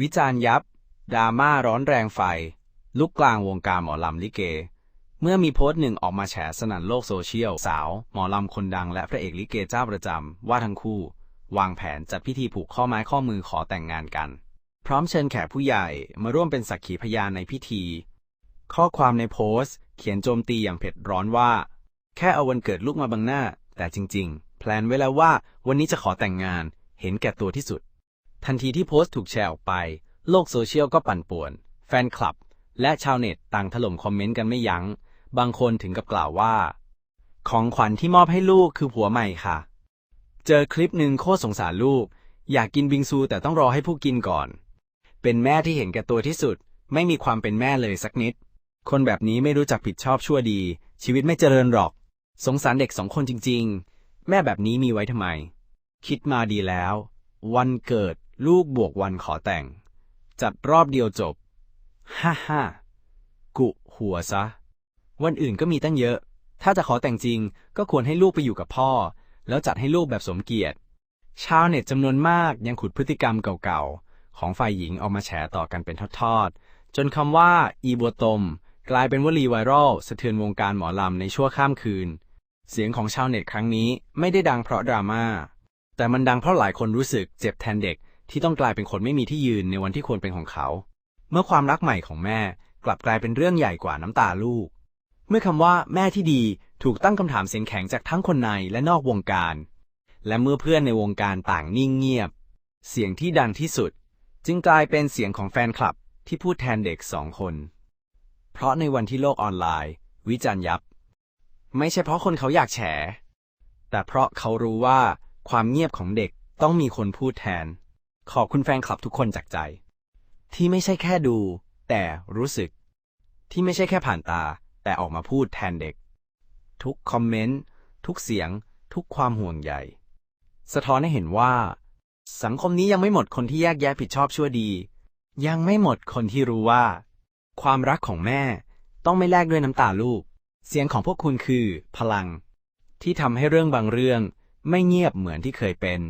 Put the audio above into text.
วิจารณ์ยับดราม่าร้อนแรงไฟ ลุกกลางวงการหมอลำลิเก เมื่อมีโพสต์หนึ่งออกมาแฉสนั่นโลกโซเชียล สาว หมอลำคนดังและพระเอกลิเกเจ้าประจำ ว่าทั้งคู่ วางแผนจัดพิธีผูกข้อไม้ข้อมือขอแต่งงานกัน พร้อมเชิญแขกผู้ใหญ่มาร่วมเป็นสักขีพยานในพิธี ข้อความในโพสต์ เขียนโจมตีอย่างเผ็ดร้อนว่า แค่เอาวันเกิดลูกมาบังหน้า แต่จริง ๆ แพลนไว้แล้วว่า วันนี้จะขอแต่งงาน เห็นแก่ตัวที่สุด ทันทีที่โพสต์ถูกแชร์ออกไป โลกโซเชียลก็ปั่นป่วน แฟนคลับ และชาวเน็ตต่างถล่มคอมเมนต์กันไม่ยัง้ง บางคนถึงกับกล่าวว่า ของขวัญที่มอบให้ลูกคือผัวใหม่ค่ะ เจอคลิปหนึ่งโคตรสงสารลูก อยากกินบิงซูแต่ต้องรอให้ผู้กินก่อน เป็นแม่ที่เห็นแก่ตัวที่สุด ไม่มีความเป็นแม่เลยสักนิด คนแบบนี้ไม่รู้จักผิดชอบชั่วดี ชีวิตไม่เจริญหรอก สงสารเด็กสองคนจริง ๆ แม่แบบนี้มีไว้ทำไม คิดมาดีแล้ว วันเกิด ลูกบวกวันขอแต่ง จัดรอบเดียวจบ ฮ่าฮ่ากุหัวซะ วันอื่นก็มีตั้งเยอะ ถ้าจะขอแต่งจริง ก็ควรให้ลูกไปอยู่กับพ่อ แล้วจัดให้ลูกแบบสมเกียรติ ชาวเน็ตจำนวนมากยังขุดพฤติกรรมเก่าๆ ของฝ่ายหญิงเอามาแฉต่อกันเป็นทอดๆ จนคำว่า อีบัวตม กลายเป็นวลีไวรัลสะเทือนวงการหมอลำในชั่วข้ามคืน เสียงของชาวเน็ตครั้งนี้ไม่ได้ดังเพราะดราม่าแต่มันดังเพราะหลายคนรู้สึกเจ็บแทนเด็ก ที่ต้องกลายเป็นคนไม่มีที่ยืนในวันที่ควรเป็นของเขา เมื่อความรักใหม่ของแม่กลับกลายเป็นเรื่องใหญ่กว่าน้ำตาลูก เมื่อคำว่าแม่ที่ดีถูกตั้งคำถามเสียงแข็งจากทั้งคนในและนอกวงการ และเมื่อเพื่อนในวงการต่างนิ่งเงียบ เสียงที่ดังที่สุด จึงกลายเป็นเสียงของแฟนคลับที่พูดแทนเด็กสองคน เพราะในวันที่โลกออนไลน์ วิจารณ์ยับ ไม่ใช่เพราะคนเขาอยากแฉ แต่เพราะเขารู้ว่าความเงียบของเด็กต้องมีคนพูดแทน ขอบคุณแฟนคลับทุกคนจากใจ ที่ไม่ใช่แค่ดู แต่รู้สึก ที่ไม่ใช่แค่ผ่านตา แต่ออกมาพูดแทนเด็ก ทุกคอมเมนต์ ทุกเสียง ทุกความห่วงใยสะท้อนให้เห็นว่า สังคมนี้ยังไม่หมดคนที่แยกแยะผิดชอบชั่วดี ยังไม่หมดคนที่รู้ว่า ความรักของแม่ต้องไม่แลกด้วยน้ำตาลูก เสียงของพวกคุณคือ พลัง ที่ทำให้เรื่องบางเรื่องไม่เงียบเหมือนที่เคยเป็น